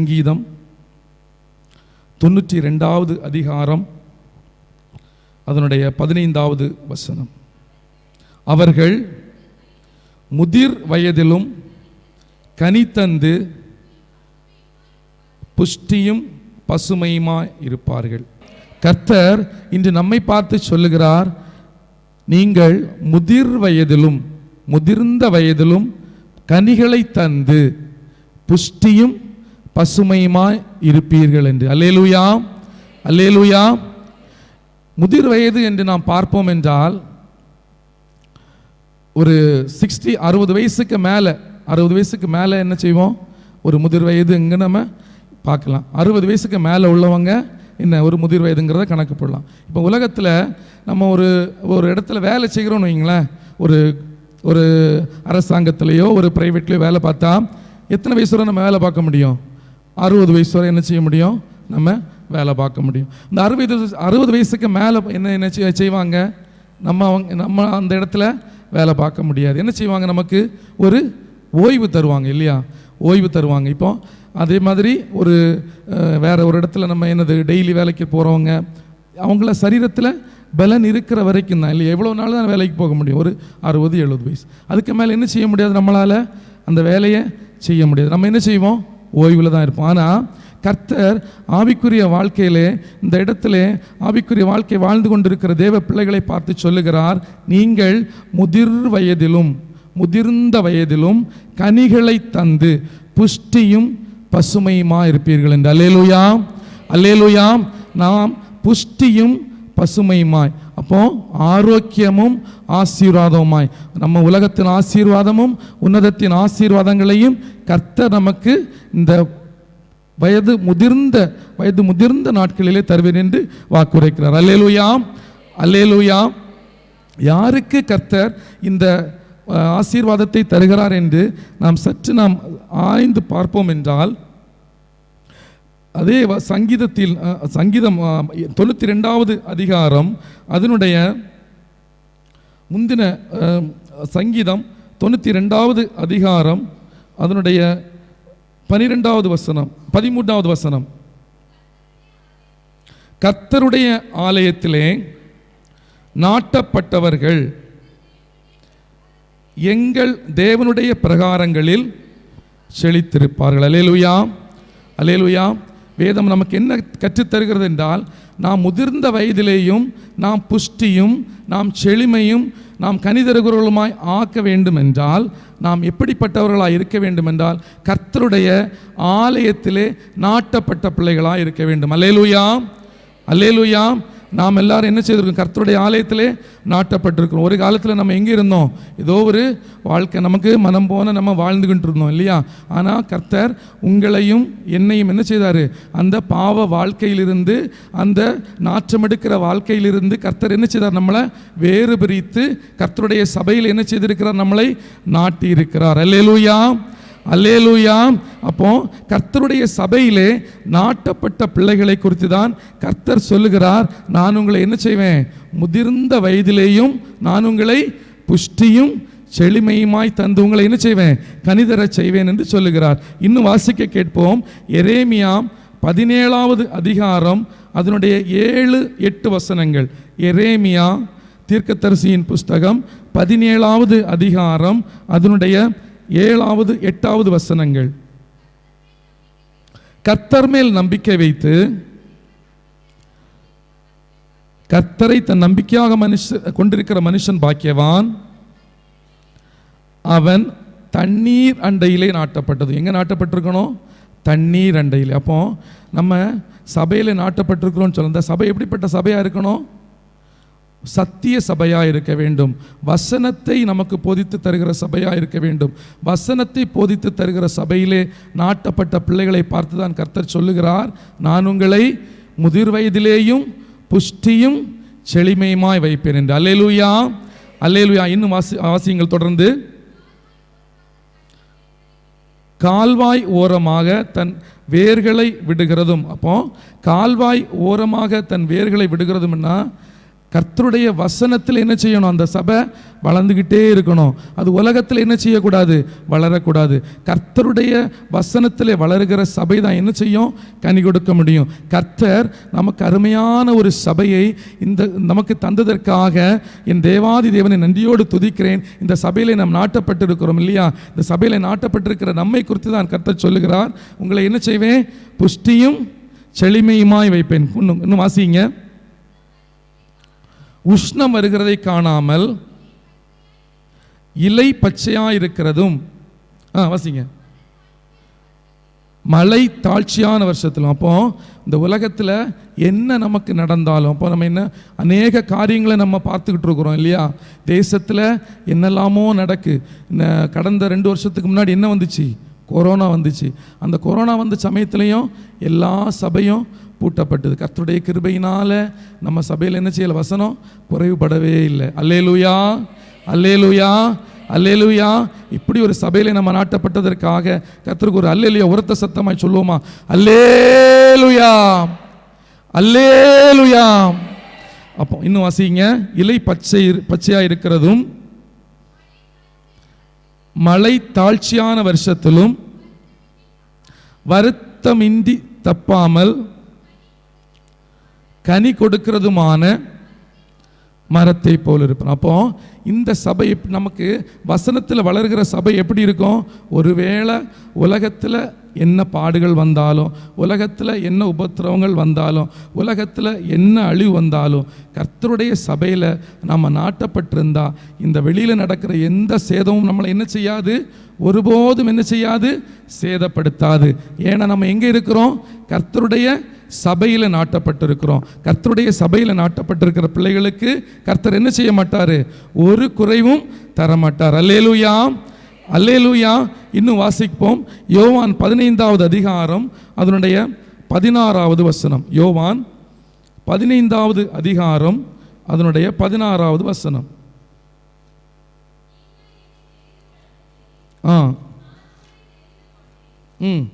சங்கீதம் தொண்ணூற்றி ரெண்டாவது அதிகாரம் அதனுடைய பதினைந்தாவது வசனம். அவர்கள் முதிர் வயதிலும் கனித்தந்து புஷ்டியும் பசுமையுமாய் இருப்பார்கள். கர்த்தர் இன்று நம்மை பார்த்து சொல்லுகிறார் நீங்கள் முதிர் வயதிலும் முதிர்ந்த வயதிலும் கனிகளை தந்து புஷ்டியும் பசுமையுமாய் இருப்பீர்கள் என்று. அல்லேலுயா அல்லேலுயா. முதிர் வயது என்று நாம் பார்ப்போம் என்றால் ஒரு சிக்ஸ்டி அறுபது வயசுக்கு மேலே அறுபது வயசுக்கு மேலே என்ன செய்வோம்? ஒரு முதிர் வயது இங்கே நம்ம பார்க்கலாம். அறுபது வயசுக்கு மேலே உள்ளவங்க என்ன ஒரு முதிர் வயதுங்கிறத கணக்கு போடலாம். இப்போ உலகத்தில் நம்ம ஒரு ஒரு இடத்துல வேலை செய்கிறோம்னு வைங்களேன் ஒரு ஒரு அரசாங்கத்திலேயோ ஒரு ப்ரைவேட்லேயோ வேலை பார்த்தா எத்தனை வயசு வரை நம்ம வேலை பார்க்க முடியும்? அறுபது வயசு வரை என்ன செய்ய முடியும்? நம்ம வேலை பார்க்க முடியும். இந்த அறுபது அறுபது வயசுக்கு மேலே என்ன என்ன செய்- செய்வாங்க? நம்ம அவங்க நம்ம அந்த இடத்துல வேலை பார்க்க முடியாது. என்ன செய்வாங்க நமக்கு? ஒரு ஓய்வு தருவாங்க இல்லையா? ஓய்வு தருவாங்க. இப்போ அதே மாதிரி ஒரு வேறு ஒரு இடத்துல நம்ம என்னது டெய்லி வேலைக்கு போகிறவங்க அவங்கள சரீரத்தில் பலன் இருக்கிற வரைக்கும் தான். இல்லையா? எவ்வளோ நாள் தான் வேலைக்கு போக முடியும்? ஒரு அறுபது எழுபது வயசு. அதுக்கு மேலே என்ன செய்ய முடியாது நம்மளால்? அந்த வேலையை செய்ய முடியாது. நம்ம என்ன செய்வோம்? ஓய்வில் தான் இருப்போம். ஆனால் கர்த்தர் ஆவிக்குரிய வாழ்க்கையிலே இந்த இடத்துல ஆவிக்குரிய வாழ்க்கை வாழ்ந்து கொண்டிருக்கிற தேவ பிள்ளைகளை பார்த்து சொல்லுகிறார் நீங்கள் முதிர் வயதிலும் முதிர்ந்த வயதிலும் கனிகளை தந்து புஷ்டியும் பசுமையுமா இருப்பீர்கள் என்று. அல்லேலுயாம் அல்லேலுயாம் நாம் புஷ்டியும் பசுமையுமாய். அப்போது ஆரோக்கியமும் ஆசீர்வாதமாய் நம்ம உலகத்தின் ஆசீர்வாதமும் உன்னதத்தின் ஆசீர்வாதங்களையும் கர்த்தர் நமக்கு இந்த வயது முதிர்ந்த வயது முதிர்ந்த நாட்களிலே தருவேன் என்று வாக்குரைக்கிறார். அல்லேலுயாம் அல்லேலுயாம் யாருக்கு கர்த்தர் இந்த ஆசீர்வாதத்தை தருகிறார் என்று நாம் சற்று நாம் ஆய்ந்து பார்ப்போம் என்றால் அதே வ- சங்கீதத்தில் சங்கீதம் தொண்ணூற்றி ரெண்டாவது அதிகாரம் அதனுடைய முந்தின சங்கீதம் தொண்ணூற்றி ரெண்டாவது அதிகாரம் அதனுடைய பனிரெண்டாவது வசனம் பதிமூன்றாவது வசனம். கர்த்தருடைய ஆலயத்திலே நாட்டப்பட்டவர்கள் எங்கள் தேவனுடைய பிரகாரங்களில் செழித்திருப்பார்கள். அலேலுயா அலேலுயா வேதம் நமக்கு என்ன கற்றுத்தருகிறது என்றால் நாம் முதிர்ந்த வயதிலேயும் நாம் புஷ்டியும் நாம் செழுமையும் நாம் கனிதருகிறவர்களுமாய் ஆக்க வேண்டும் என்றால் நாம் எப்படிப்பட்டவர்களாக இருக்க வேண்டும் என்றால் கர்த்தருடைய ஆலயத்திலே நாட்டப்பட்ட பிள்ளைகளாக இருக்க வேண்டும். அல்லேலூயா. அல்லேலூயா. நாம் எல்லாரும் என்ன செய்திருக்கோம்? கர்த்தருடைய ஆலயத்திலே நாட்டப்பட்டிருக்கிறோம். ஒரு காலத்தில் நம்ம எங்கே இருந்தோம்? ஏதோ ஒரு வாழ்க்கை நமக்கு மனம் போன நம்ம வாழ்ந்துகிட்டு இருந்தோம் இல்லையா? ஆனால் கர்த்தர் உங்களையும் என்னையும் என்ன செய்தார்? அந்த பாவ வாழ்க்கையிலிருந்து அந்த நாற்றமெடுக்கிற வாழ்க்கையிலிருந்து கர்த்தர் என்ன செய்தார்? நம்மளை வேறு பிரித்து கர்த்தருடைய சபையில் என்ன செய்திருக்கிறார்? நம்மளை நாட்டி இருக்கிறார் அல்லேலூயா! அல்லேலூயா. அப்போ கர்த்தருடைய சபையிலே நாட்டப்பட்ட பிள்ளைகளை குறித்து தான் கர்த்தர் சொல்லுகிறார். நான் உங்களை என்ன செய்வேன்? முதிர்ந்த வயதிலேயும் நான் உங்களை புஷ்டியும் செழுமையுமாய் தந்து உங்களை என்ன செய்வேன்? கனிதர செய்வேன் என்று சொல்லுகிறார். இன்னும் வாசிக்க கேட்போம். எரேமியாம் பதினேழாவது அதிகாரம் அதனுடைய ஏழு எட்டு வசனங்கள். எரேமியா தீர்க்கதரிசியின் புஸ்தகம் பதினேழாவது அதிகாரம் அதனுடைய ஏழாவது எட்டாவது வசனங்கள். கர்த்தர் மேல் நம்பிக்கை வைத்து கர்த்தரை தன் நம்பிக்கையாக மனுஷ கொண்டிருக்கிற மனுஷன் பாக்கியவான். அவன் தண்ணீர் அண்டையிலே நாட்டப்பட்டது. எங்கே நாட்டப்பட்டிருக்கணும்? தண்ணீர் அண்டையில். அப்போ நம்ம சபையில் நாட்டப்பட்டிருக்கிறோன்னு சொல்ல சபை எப்படிப்பட்ட சபையாக இருக்கணும்? சத்திய சபையாக இருக்க வேண்டும். வசனத்தை நமக்கு போதித்து தருகிற சபையாக இருக்க வேண்டும். வசனத்தை போதித்து தருகிற சபையிலே நாட்டப்பட்ட பிள்ளைகளை பார்த்து தான் கர்த்தர் சொல்லுகிறார். நான் உங்களை முதிர் வயதிலேயும் புஷ்டியும் செழிமையுமாய் வைப்பேன் என்று. அல்லேலூயா. அல்லேலுயா. இன்னும் வாசி வாசியங்கள் தொடர்ந்து. கால்வாய் ஓரமாக தன் வேர்களை விடுகிறதும் அப்போ கால்வாய் ஓரமாக தன் வேர்களை விடுகிறதும்னா கர்த்தருடைய வசனத்தில் என்ன செய்யணும்? அந்த சபை வளர்ந்துக்கிட்டே இருக்கணும். அது உலகத்தில் என்ன செய்யக்கூடாது? வளரக்கூடாது. கர்த்தருடைய வசனத்தில் வளருகிற சபை தான் என்ன செய்யும்? கனி கொடுக்க முடியும். கர்த்தர் நமக்கு அருமையான ஒரு சபையை இந்த நமக்கு தந்ததற்காக என் தேவாதி தேவனை நன்றியோடு துதிக்கிறேன். இந்த சபையில் நாம் நாட்டப்பட்டிருக்கிறோம் இல்லையா? இந்த சபையில் நாட்டப்பட்டிருக்கிற நம்மை குறித்து தான் கர்த்தர் சொல்லுகிறார். உங்களை என்ன செய்வேன்? புஷ்டியும் செழுமையுமாய் வைப்பேன். இன்னும் இன்னும் வாசிங்க. உஷ்ணம் வருகிறதை காணாமல் இலை பச்சையாக இருக்கிறதும் ஆ வாசிங்க. மழை தாழ்ச்சியான வருஷத்தில் அப்போ இந்த உலகத்தில் என்ன நமக்கு நடந்தாலும் அப்போ நம்ம என்ன அநேக காரியங்களை நம்ம பார்த்துக்கிட்டு இருக்கிறோம் இல்லையா? தேசத்தில் என்னெல்லாமோ நடக்கு. இந்த கடந்த ரெண்டு வருஷத்துக்கு முன்னாடி என்ன வந்துச்சு? கொரோனா வந்துச்சு. அந்த கொரோனா வந்த சமயத்துலேயும் எல்லா சபையும் பூட்டப்பட்டது. கர்த்தருடைய கிருபையினால் நம்ம சபையில் என்ன செய்யல? வசனம் குறைவுபடவே இல்லை. அல்லேலுயா அல்லேலுயா அல்லேலுயா. இப்படி ஒரு சபையில் நம்ம நாட்டப்பட்டதற்காக கர்த்தருக்கு ஒரு அல்லேலுயா உரத்த சத்தமாய் சொல்லுவோமா? அல்லேலுயா அல்லேலுயா. அப்போ இன்னும் வாசிங்க. இலை பச்சை பச்சையாக இருக்கிறதும் மழை தாழ்ச்சியான வருஷத்திலும் வருத்தமின்றி தப்பாமல் கனி கொடுக்கிறதுமான மரத்தை போல் இருப்போம் அப்போ இந்த சபை நமக்கு வசனத்தில் வளர்கிற சபை எப்படி இருக்கும்? ஒருவேளை உலகத்தில் என்ன பாடுகள் வந்தாலும் உலகத்தில் என்ன உபத்திரவங்கள் வந்தாலும் உலகத்தில் என்ன அழிவு வந்தாலும் கர்த்தருடைய சபையில் நம்ம நாட்டப்பட்டிருந்தா இந்த வெளியில் நடக்கிற எந்த சேதமும் நம்மளை என்ன செய்யாது? ஒருபோதும் என்ன செய்யாது? சேதப்படுத்தாது. ஏன்னா நம்ம எங்கே இருக்கிறோம்? கர்த்தருடைய சபையில் நாட்டப்பட்டிருக்கிறோம். கர்த்தருடைய சபையில் நாட்டப்பட்டிருக்கிற பிள்ளைகளுக்கு கர்த்தர் என்ன செய்ய மாட்டார்? ஒரு குறைவும் தர மாட்டார் அல்லேலூயா. அல்லேலூயா. இன்னும் வாசிப்போம். யோவான் பதினைந்தாவது அதிகாரம் அதனுடைய பதினாறாவது வசனம். யோவான் பதினைந்தாவது அதிகாரம் அதனுடைய பதினாறாவது வசனம். ஆ. ம்.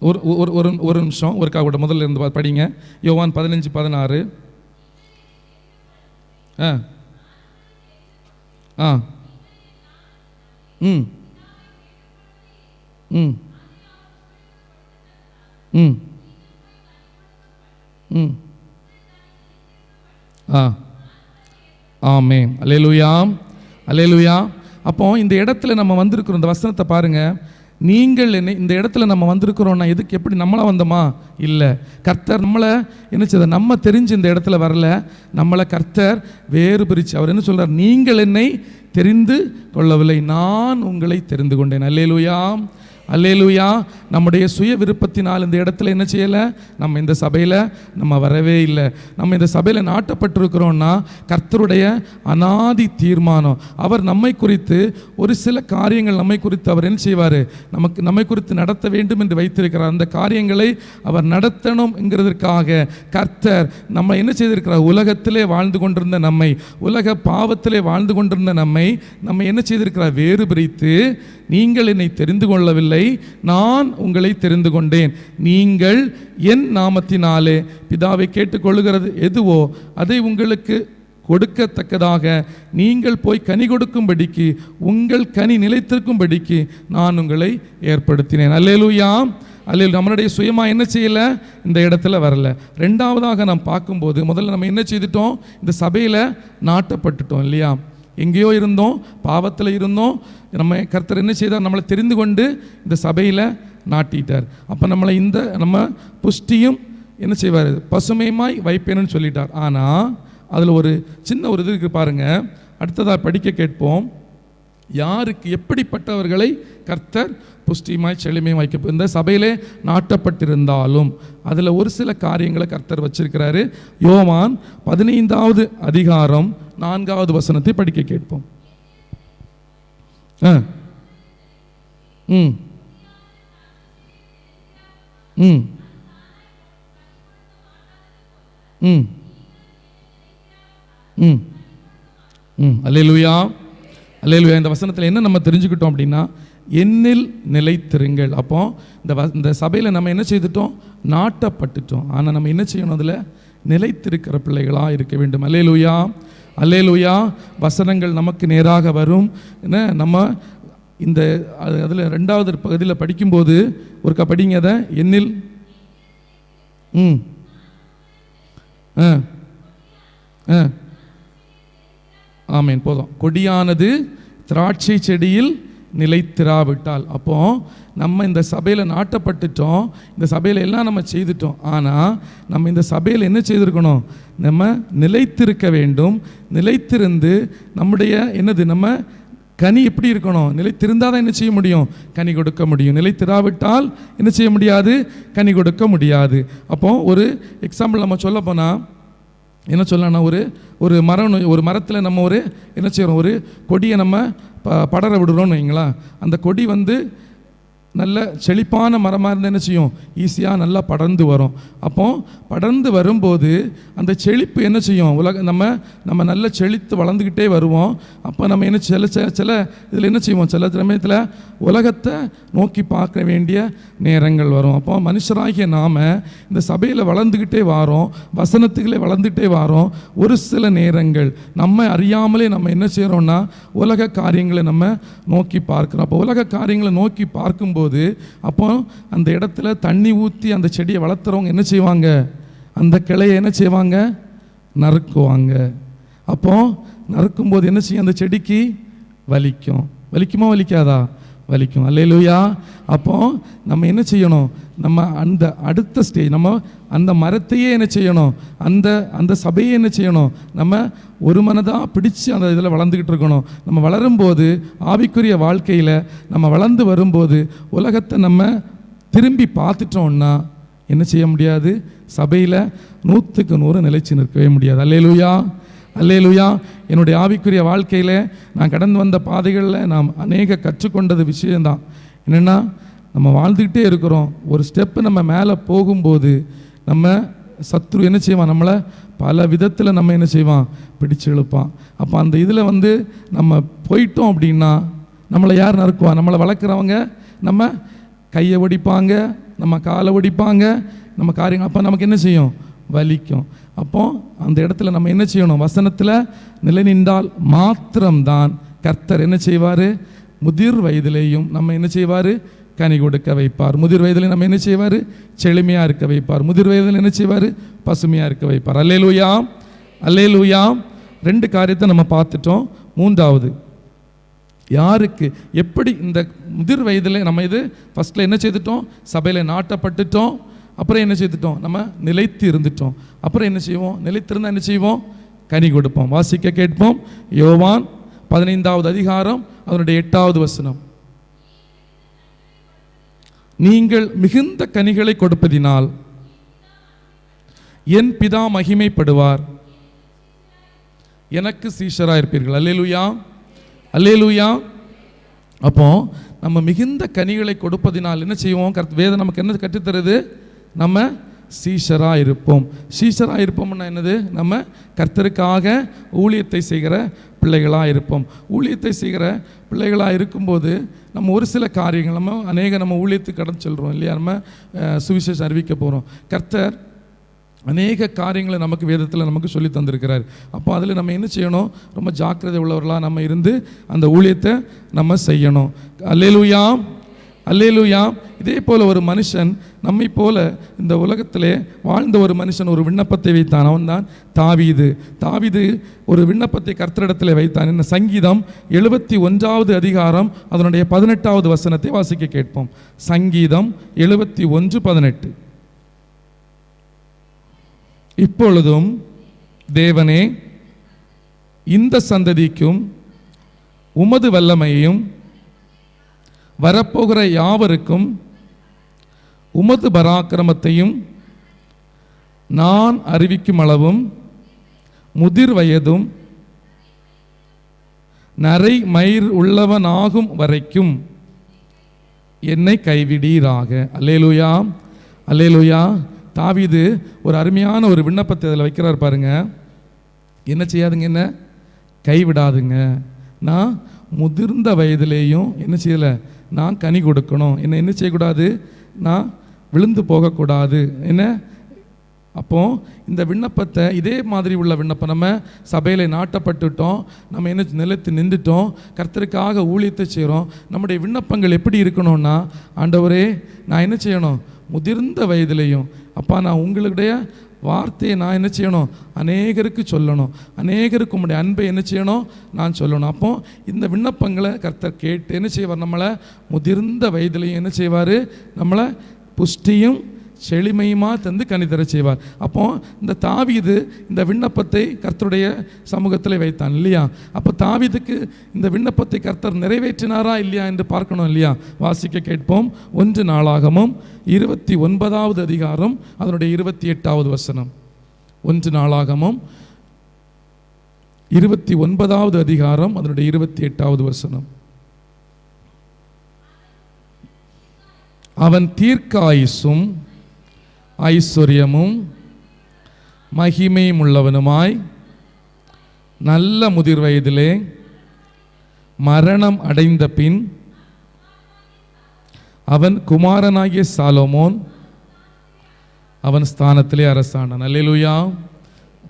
ஒரு ஒரு ஒரு ஒரு நிமிஷம் ஒரு கூட முதல்ல இருந்து படிங்க. யோவான் பதினஞ்சு பதினாறு. ஆ. ஆ. ம். ம். ம். ம். ஆ. ஆமே அலேலுயா அலேலுயா அப்போ இந்த இடத்துல நம்ம வந்திருக்கிறோம் இந்த வசனத்தை பாருங்கள் நீங்கள் என்ன இந்த இடத்துல நம்ம வந்திருக்கிறோம்னா எதுக்கு? எப்படி நம்மளை வந்தோமா? இல்லை. கர்த்தர் நம்மளை என்ன செய்த நம்ம தெரிஞ்சு இந்த இடத்துல வரல. நம்மளை கர்த்தர் வேறு பிரித்து அவர் என்ன சொல்கிறார் நீங்கள் என்னை தெரிந்து கொள்ளவில்லை. நான் உங்களை தெரிந்து கொண்டேன். அல்லேலுயா. அல்லேலுயா. நம்முடைய சுய விருப்பத்தினால் இந்த இடத்துல என்ன செய்யலை? நம்ம இந்த சபையில் நம்ம வரவே இல்லை. நம்ம இந்த சபையில் நாட்டப்பட்டிருக்கிறோம்னா கர்த்தருடைய அனாதி தீர்மானம். அவர் நம்மை குறித்து ஒரு சில காரியங்கள் நம்மை குறித்து அவர் என்ன செய்வார்? நமக்கு நம்மை குறித்து நடத்த வேண்டும் என்று வைத்திருக்கிறார். அந்த காரியங்களை அவர் நடத்தணும்ங்கிறதுக்காக கர்த்தர் நம்ம என்ன செய்திருக்கிறார்? உலகத்திலே வாழ்ந்து கொண்டிருந்த நம்மை உலக பாவத்திலே வாழ்ந்து கொண்டிருந்த நம்மை நம்ம என்ன செய்திருக்கிறார்? வேறு பிரித்து நீங்கள் என்னை தெரிந்து கொள்ளவில்லை. நான் உங்களை தெரிந்து கொண்டேன். நீங்கள் என் நாமத்தினாலே பிதாவை கேட்டுக்கொள்ளுகிறது எதுவோ அதை உங்களுக்கு கொடுக்கத்தக்கதாக நீங்கள் போய் கனி கொடுக்கும்படிக்கு உங்கள் கனி நிலைத்திருக்கும்படிக்கு நான் உங்களை ஏற்படுத்தினேன். அல்லேலூயா. அல்லேலூயா. நம்மளுடைய சுயமாக என்ன செய்யலை? இந்த இடத்துல வரல. ரெண்டாவதாக நாம் பார்க்கும்போது முதல்ல நம்ம என்ன செய்துட்டோம்? இந்த சபையில் நாட்டப்பட்டுட்டோம் இல்லையா? எங்கேயோ இருந்தோம் பாவத்தில் இருந்தோம். நம்ம கர்த்தர் என்ன செய்தார்? நம்மளை தெரிந்து கொண்டு இந்த சபையில் நாட்டிட்டார். அப்போ நம்மளை இந்த நம்ம புஷ்டியும் என்ன செய்வார்? பசுமையுமாய் வைப்பேன்னு சொல்லிட்டார். ஆனால் அதில் ஒரு சின்ன ஒரு இது இருக்கு பாருங்க. அடுத்ததாக படிக்க கேட்போம். யாருக்கு எப்படிப்பட்டவர்களை கர்த்தர் புஷ்டியுமாய் செழுமையும் வைக்க இந்த சபையிலே நாட்டப்பட்டிருந்தாலும் அதில் ஒரு சில காரியங்களை கர்த்தர் வச்சிருக்கிறாரு. யோவான் பதினைந்தாவது அதிகாரம் நான்காவது வசனத்தை படிக்க கேட்போம். ஆ. ம். ம். ம். ம். ம். அல்லேலூயா. அல்லேலூயா. இந்த வசனத்தில் என்ன நம்ம தெரிஞ்சுக்கிட்டோம் அப்படின்னா என்னில் நிலைத்திருங்கள். அப்போ இந்த வ இந்த சபையில் நம்ம என்ன செய்துட்டோம்? நாட்டப்பட்டுட்டோம். ஆனால் நம்ம என்ன செய்யணும் அதில்? நிலைத்திருக்கிற பிள்ளைகளாக இருக்க வேண்டும். அல்லேலூயா. அல்லேலூயா. வசனங்கள் நமக்கு நேராக வரும். என்ன? நம்ம இந்த அதில் ரெண்டாவது பகுதியில் படிக்கும்போது ஒருக்கா படிங்க அதை எண்ணில். ம். ஆ ஆ ஆமேன் போதும். கொடியானது திராட்சை செடியில் நிலைத்திராவிட்டால். அப்போ நம்ம இந்த சபையில் நாட்டப்பட்டுட்டோம். இந்த சபையில் எல்லாம் நம்ம செய்துட்டோம். ஆனால் நம்ம இந்த சபையில் என்ன செய்திருக்கணும்? நம்ம நிலைத்திருக்க வேண்டும். நிலைத்திருந்து நம்முடைய என்னது? நம்ம கனி எப்படி இருக்கணும்? நிலைத்திருந்தால் தான் என்ன செய்ய முடியும்? கனி கொடுக்க முடியும். நிலைத்திராவிட்டால் என்ன செய்ய முடியாது? கனி கொடுக்க முடியாது. அப்போ ஒரு எக்ஸாம்பிள் நம்ம சொல்ல போனால் என்ன சொல்லலாம் ஒரு ஒரு மரம் ஒரு மரத்தில் நம்ம ஒரு என்ன செய்கிறோம் ஒரு கொடியை நம்ம ப படர விடுறோம்னு வைங்களா அந்த கொடி வந்து நல்ல செழிப்பான மரமாக இருந்தால் என்ன செய்யும்? ஈஸியாக நல்லா படர்ந்து வரும். அப்போ படர்ந்து வரும்போது அந்த செழிப்பு என்ன செய்யும்? உலக நம்ம நம்ம நல்ல செழித்து வளர்ந்துக்கிட்டே வருவோம். அப்போ நம்ம என்ன சில சில சில இதில் என்ன செய்வோம்? சில சமயத்தில் உலகத்தை நோக்கி பார்க்க வேண்டிய நேரங்கள் வரும். அப்போ மனுஷராகிய நாம் இந்த சபையில் வளர்ந்துக்கிட்டே வாரோம். வசனத்துக்களே வளர்ந்துக்கிட்டே வாரோம். ஒரு சில நேரங்கள் நம்ம அறியாமலே நம்ம என்ன செய்கிறோம்னா உலக காரியங்களை நம்ம நோக்கி பார்க்குறோம். அப்போ உலக காரியங்களை நோக்கி பார்க்கும்போது அப்போ அந்த இடத்துல தண்ணி ஊற்றி அந்த செடியை வளர்த்துறவங்க என்ன செய்வாங்க? அந்த கிளையை என்ன செய்வாங்க? நறுக்குவாங்க. அப்போ நறுக்கும்போது என்ன செய்யும்? அந்த செடிக்கு வலிக்கும். வலிக்குமா வலிக்காதா? வலிக்கும். அல்லையிலுயா அப்போ நம்ம என்ன செய்யணும்? நம்ம அந்த அடுத்த ஸ்டேஜ் நம்ம அந்த மரத்தையே என்ன செய்யணும்? அந்த அந்த சபையை என்ன செய்யணும்? நம்ம ஒரு மனதாக பிடிச்சு அந்த இதில் வளர்ந்துக்கிட்டு இருக்கணும். நம்ம வளரும்போது ஆவிக்குரிய வாழ்க்கையில் நம்ம வளர்ந்து வரும்போது உலகத்தை நம்ம திரும்பி பார்த்துட்டோம்னா என்ன செய்ய முடியாது? சபையில் நூற்றுக்கு நூறு நிலைச்சு நிற்கவே முடியாது. அல்லேலூயா! அல்லேலுயா! என்னுடைய ஆவிக்குரிய வாழ்க்கையில் நான் கடந்து வந்த பாதைகளில் நாம் அநேக கற்றுக்கொண்டது விஷயம்தான். என்னென்னா நம்ம வாழ்ந்துக்கிட்டே இருக்கிறோம். ஒரு ஸ்டெப்பு நம்ம மேலே போகும்போது நம்ம சத்ரு என்ன செய்வான்? நம்மளை பல விதத்தில் நம்ம என்ன செய்வான்? பிடிச்சு இழுப்பான். அப்போ அந்த இதில் வந்து நம்ம போயிட்டோம் அப்படின்னா நம்மளை யார் நறுக்குவா? நம்மளை வளர்க்குறவங்க நம்ம கையை ஒடிப்பாங்க நம்ம காலை ஒடிப்பாங்க நம்ம காரியங்கள். அப்போ நமக்கு என்ன செய்யும்? வலிக்கும். அப்போ அந்த இடத்துல நம்ம என்ன செய்யணும்? வசனத்தில் நிலை நின்றால் மாத்திரம்தான் கர்த்தர் என்ன செய்வார்? முதிர் வயதிலேயும் நம்ம என்ன செய்வார்? கனி கொடுக்க வைப்பார். முதிர் வயதில் நம்ம என்ன செய்வார்? செழுமையாக இருக்க வைப்பார். முதிர் வயதில் என்ன செய்வார்? பசுமையாக இருக்க வைப்பார். அல்லேலூயா. அல்லேலூயா. ரெண்டு காரியத்தை நம்ம பார்த்துட்டோம். மூன்றாவது யாருக்கு எப்படி இந்த முதிர் வயதில் நம்ம இது ஃபஸ்ட்டில் என்ன செய்துட்டோம்? சபையில் நாட்டப்பட்டுட்டோம். அப்புறம் என்ன செய்துட்டோம்? நம்ம நிலைத்து இருந்துட்டோம். அப்புறம் என்ன செய்வோம்? நிலைத்திருந்தால் என்ன செய்வோம்? கனி கொடுப்போம். வாசிக்க கேட்போம். யோவான் பதினைந்தாவது அதிகாரம் அதனுடைய எட்டாவது வசனம். நீங்கள் மிகுந்த கனிகளை கொடுப்பதினால் என் பிதா மகிமைப்படுவார். எனக்கு சீஷராக இருப்பீர்கள். அல்லேலுயா. அல்லேலூயா. அப்போ நம்ம மிகுந்த கனிகளை கொடுப்பதினால் என்ன செய்வோம்? கருத்து வேதம் நமக்கு என்ன கற்றுத்தருது? நம்ம சீஷராக இருப்போம். சீஷராக இருப்போம்னா என்னது? நம்ம கர்த்தருக்காக ஊழியத்தை செய்கிற பிள்ளைகளாக இருப்போம். ஊழியத்தை செய்கிற பிள்ளைகளாக இருக்கும்போது நம்ம ஒரு சில காரியங்கள் நம்ம அநேக நம்ம ஊழியத்துக்கு கடந்து சொல்கிறோம் இல்லையா? நம்ம சுவிசேஷம் அறிவிக்க போகிறோம் கர்த்தர் அநேக காரியங்களை நமக்கு வேதத்தில் நமக்கு சொல்லி தந்திருக்கிறார். அப்போ அதில் நம்ம என்ன செய்யணும்? ரொம்ப ஜாக்கிரதை உள்ளவர்களாக நம்ம இருந்து அந்த ஊழியத்தை நம்ம செய்யணும். அல்லேலுயாம் அல்லேலுயாம் இதே போல் ஒரு மனுஷன் நம்மை போல இந்த உலகத்திலே வாழ்ந்த ஒரு மனுஷன் ஒரு விண்ணப்பத்தை வைத்தான். அவன்தான் தாவீது. தாவீது ஒரு விண்ணப்பத்தை கர்த்தரிடத்தில் வைத்தான். என்ன சங்கீதம் எழுபத்தி ஒன்றாவது அதிகாரம் அதனுடைய பதினெட்டாவது வசனத்தை வாசிக்க கேட்போம். சங்கீதம் எழுபத்தி ஒன்று பதினெட்டு. இப்பொழுதும் தேவனே இந்த சந்ததிக்கும் உமது வல்லமையையும் வரப்போகிற யாவருக்கும் உமது பராக்கிரமத்தையும் நான் அறிவிக்கும் அளவும் முதிர் வயதும் நரை மயிர் உள்ளவனாகும் வரைக்கும் என்னை கைவிடீராக. அல்லேலூயா அல்லேலூயா. தாவிது ஒரு அருமையான ஒரு விண்ணப்பத்தை அதில் வைக்கிறார் பாருங்க. என்ன செய்யாதுங்க என்ன? கைவிடாதுங்க. நான் முதிர்ந்த வயதிலேயும் என்ன செய்யலை? நான் கனி கொடுக்கணும். என்ன என்ன செய்யக்கூடாது? நான் விழுந்து போகக்கூடாது. என்ன? அப்போ இந்த விண்ணப்பத்தை இதே மாதிரி உள்ள விண்ணப்பம் நம்ம சபையில் நாட்டப்பட்டுட்டோம். நம்ம என்ன நிலைத்து நின்றுட்டோம். கர்த்தருக்காக ஊழியத்தை செய்கிறோம் நம்முடைய விண்ணப்பங்கள் எப்படி இருக்கணும்னா ஆண்டவரே நான் என்ன செய்யணும்? முதிர்ந்த வயதிலையும் அப்பா நான் உங்களுடைய வார்த்தையை நான் என்ன செய்யணும்? அநேகருக்கு சொல்லணும். அநேகருக்கு உங்களுடைய அன்பை என்ன செய்யணும்? நான் சொல்லணும். அப்போ இந்த விண்ணப்பங்களை கர்த்தர் கேட்டு என்ன செய்வார் நம்மளை? முதிர்ந்த வயதிலையும் என்ன செய்வார்? நம்மளை புஷ்டியும் செழிமையுமா தந்து கனிதர செய்வார். அப்போ இந்த தாவீது இந்த விண்ணப்பத்தை கர்த்தருடைய சமூகத்தில் வைத்தான் இல்லையா? அப்போ தாவீதுக்கு இந்த விண்ணப்பத்தை கர்த்தர் நிறைவேற்றினாரா இல்லையா என்று பார்க்கணும் இல்லையா? வாசிக்க கேட்போம். ஒன்று நாளாகமும் இருபத்தி ஒன்பதாவது அதிகாரம் அதனுடைய இருபத்தி எட்டாவது வசனம். ஒன்று நாளாகமும் இருபத்தி ஒன்பதாவது அதிகாரம் அதனுடைய இருபத்தி எட்டாவது வசனம். அவன் தீர்க்க ஆயுசும் ஐஸ்வர்யமும் மகிமையும் உள்ளவனுமாய் நல்ல முதிர் வயதிலே மரணம் அடைந்த பின் அவன் குமாரனாகிய சாலோமோன் அவன் ஸ்தானத்திலே அரசானான். அல்லேலூயா.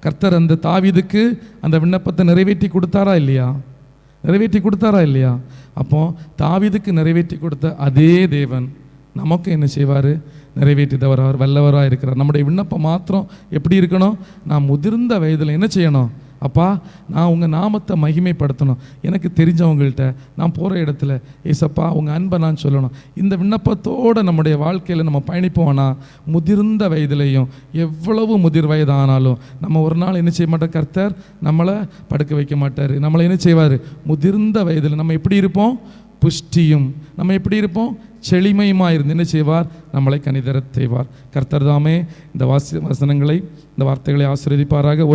கர்த்தர் அந்த தாவிதுக்கு அந்த விண்ணப்பத்தை நிறைவேற்றி கொடுத்தாரா இல்லையா? நிறைவேற்றி கொடுத்தாரா இல்லையா? அப்போ தாவிதுக்கு நிறைவேற்றி கொடுத்த அதே தேவன். நமக்கு என்ன செய்வார்? நிறைவேற்றி தவறார் வல்லவராக இருக்கிறார். நம்முடைய விண்ணப்பம் மாத்திரம் எப்படி இருக்கணும்? நான் முதிர்ந்த வயதில் என்ன செய்யணும்? அப்பா நான் உங்கள் நாமத்தை மகிமைப்படுத்தணும். எனக்கு தெரிஞ்சவங்கள்ட்ட நான் போகிற இடத்துல ஏசப்பா உங்கள் அன்பை நான் சொல்லணும். இந்த விண்ணப்பத்தோடு நம்முடைய வாழ்க்கையில் நம்ம பயணிப்போம்னா முதிர்ந்த வயதிலையும் எவ்வளவு முதிர் வயதானாலும் நம்ம ஒரு நாள் என்ன செய்ய மாட்டோம்? கர்த்தர் நம்மளை படுக்க வைக்க மாட்டார். நம்மளை என்ன செய்வார்? முதிர்ந்த வயதில் நம்ம எப்படி இருப்போம்? புஷ்டியும் நம்ம எப்படி இருப்போம்? செழிமையுமா இருந்து என்ன செய்வார்? நம்மளை கணிதர செய்வார். கர்த்தர் தாமே இந்த வாசி வசனங்களை இந்த வார்த்தைகளை ஆசிரியப்பாராக ஒரு